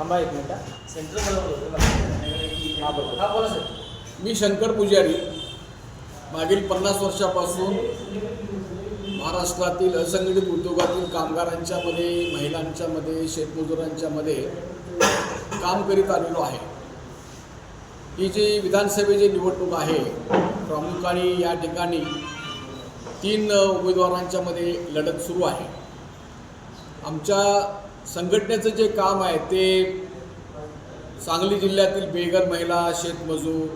थांबा एक minute central हा बोला. हा बोला सर. मी शंकर पुजारी मागील पन्नास वर्षापासून महाराष्ट्रातील असंघटित उद्योगातील कामगारांच्या मध्ये महिलांच्या मध्ये शेतमजुरांच्या मध्ये काम करीत आलेलो आहे. ही जी विधानसभेची निवडणूक आहे प्रामुख्याने या ठिकाणी तीन उमेदवारांच्या मध्ये लढत सुरू आहे. आमच्या संघटनेचं जे काम आहे ते सांगली जिल्ह्यातील बेघर महिला शेतमजूर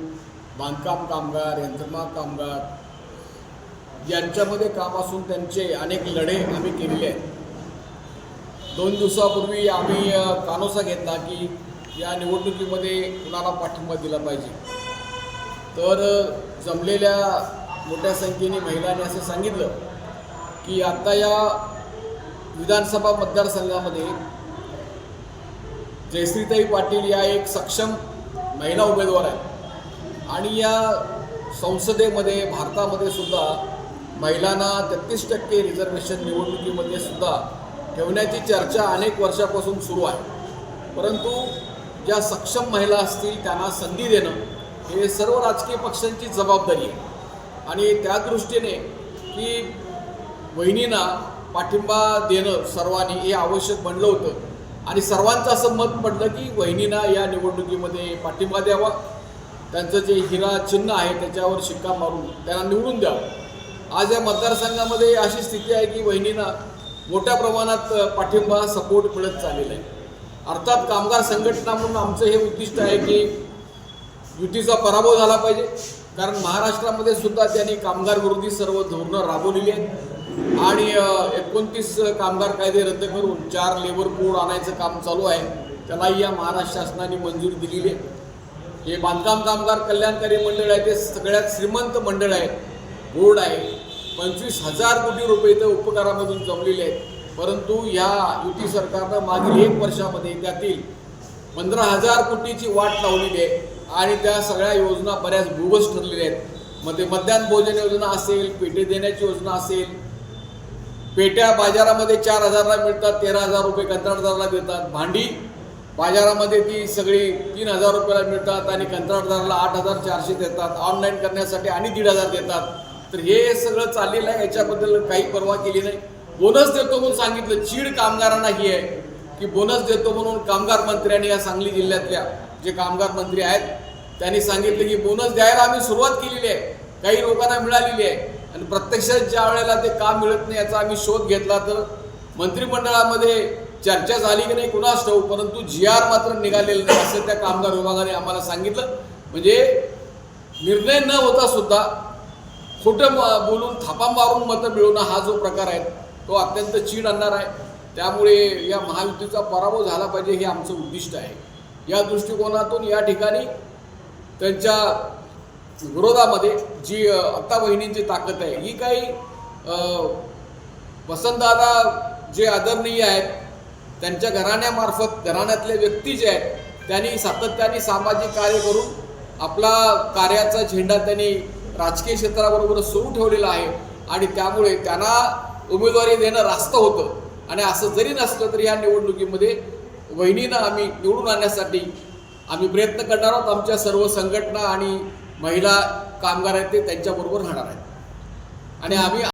बांधकाम कामगार यंत्रमाग कामगार यांच्यामध्ये काम असून त्यांचे अनेक लढे आम्ही केलेले आहेत. दोन दिवसापूर्वी आम्ही कानोसा घेतला की या निवडणुकीमध्ये कुणाला पाठिंबा दिला पाहिजे. तर जमलेल्या मोठ्या संख्येने महिलांनी असं सांगितलं की आत्ता या विधानसभा मतदारसंघामध्ये जयश्रीताई पाटील या एक सक्षम महिला उमेदवार आहेत. आणि या संसदेमध्ये भारतामध्ये सुद्धा महिलांना तेहतीस टक्के रिझर्वेशन निवडणुकीमध्ये सुद्धा ठेवण्याची चर्चा अनेक वर्षापासून सुरू आहे. परंतु ज्या सक्षम महिला असतील त्यांना संधी देणं हे सर्व राजकीय पक्षांची जबाबदारी आहे. आणि त्या दृष्टीने की वहिनींना पाठिंबा देणं सर्वांनी हे आवश्यक बनलं होतं. आणि सर्वांचं असं मत पडलं की वहिनींना या निवडणुकीमध्ये पाठिंबा द्यावा. त्यांचं जे हिरा चिन्ह आहे त्याच्यावर शिक्का मारून त्यांना निवडून द्यावं. आज या मतदारसंघामध्ये अशी स्थिती आहे की वहिनींना मोठ्या प्रमाणात पाठिंबा सपोर्ट मिळत चाललेला आहे. अर्थात कामगार संघटना म्हणून आमचं हे उद्दिष्ट आहे की युतीचा पराभव झाला पाहिजे. कारण महाराष्ट्रामध्ये सुद्धा त्यांनी कामगार विरोधी सर्व धोरणं राबवलेली आहेत. आणि एकोणतीस कामगार कायदे रद्द करून चार लेबर कोड आणायचं काम चालू आहे. त्यालाही या महाराष्ट्र शासनाने मंजुरी दिलेली आहे. हे बांधकाम कामगार कल्याणकारी मंडळ आहे ते सगळ्यात श्रीमंत मंडळ आहे. बोर्ड आहे. पंचवीस हजार कोटी रुपये इथं उपकारामधून जमलेले आहेत. परंतु या युती सरकारनं मागील एक वर्षामध्ये त्यातील पंधरा हजार कोटीची वाट लावलेली आहे आणि त्या सगळ्या योजना बऱ्याच बोगस ठरलेल्या आहेत. मग ते मध्यान्ह भोजन योजना असेल पेटे देण्याची योजना असेल पेट्या बाजारामध्ये चार हजारला मिळतात तेरा हजार रुपये कंत्राटदाराला देतात. भांडी बाजारामध्ये ती सगळी तीन हजार रुपयाला मिळतात आणि कंत्राटदाराला आठ हजार चारशे देतात. ऑनलाईन करण्यासाठी आणि दीड हजार देतात. तर हे सगळं चाललेलं आहे. याच्याबद्दल काही परवा केली नाही. बोनस देतो म्हणून सांगितलं. चीड कामगारांना ही आहे की बोनस देतो म्हणून कामगार मंत्र्यांनी या सांगली जिल्ह्यातल्या जे कामगार मंत्री आहेत त्यांनी सांगितलं की बोनस द्यायला आम्ही सुरुवात केलेली आहे. काही लोकांना मिळालेली आहे. आणि प्रत्यक्षात ज्या वेळेला ते काम मिळत नाही याचा आम्ही शोध घेतला तर मंत्रिमंडळामध्ये चर्चा झाली की नाही कुणास ठाऊ परंतु जी आर मात्र निघालेलं नाही असं त्या कामगार विभागाने आम्हाला सांगितलं. म्हणजे निर्णय न होता सुद्धा खोटं बोलून थापा मारून मतं मिळवणं हा जो प्रकार आहे तो अत्यंत चीड आणणार आहे. त्यामुळे या महायुतीचा पराभव झाला पाहिजे हे आमचं उद्दिष्ट आहे. या दृष्टिकोनातून या ठिकाणी त्यांच्या विरोधामध्ये जी आत्ता बहिणींची ताकद आहे ही काही वसंतदादा जे आदरणीय आहेत त्यांच्या घराण्यामार्फत घराण्यातले व्यक्ती जे आहेत त्यांनी सातत्याने सामाजिक कार्य करून आपला कार्याचा झेंडा त्यांनी राजकीय क्षेत्राबरोबर सुरू ठेवलेला आहे. आणि त्यामुळे त्यांना उमेदवारी देणं रास्त होतं. आणि असं जरी नसलं तरी या निवडणुकीमध्ये वहिनीनं आम्ही निवडून आणण्यासाठी आम्ही प्रयत्न करणार आहोत. आमच्या सर्व संघटना आणि महिला कामगार आहेत ते त्यांच्याबरोबर राहणार आहेत. आणि आम्ही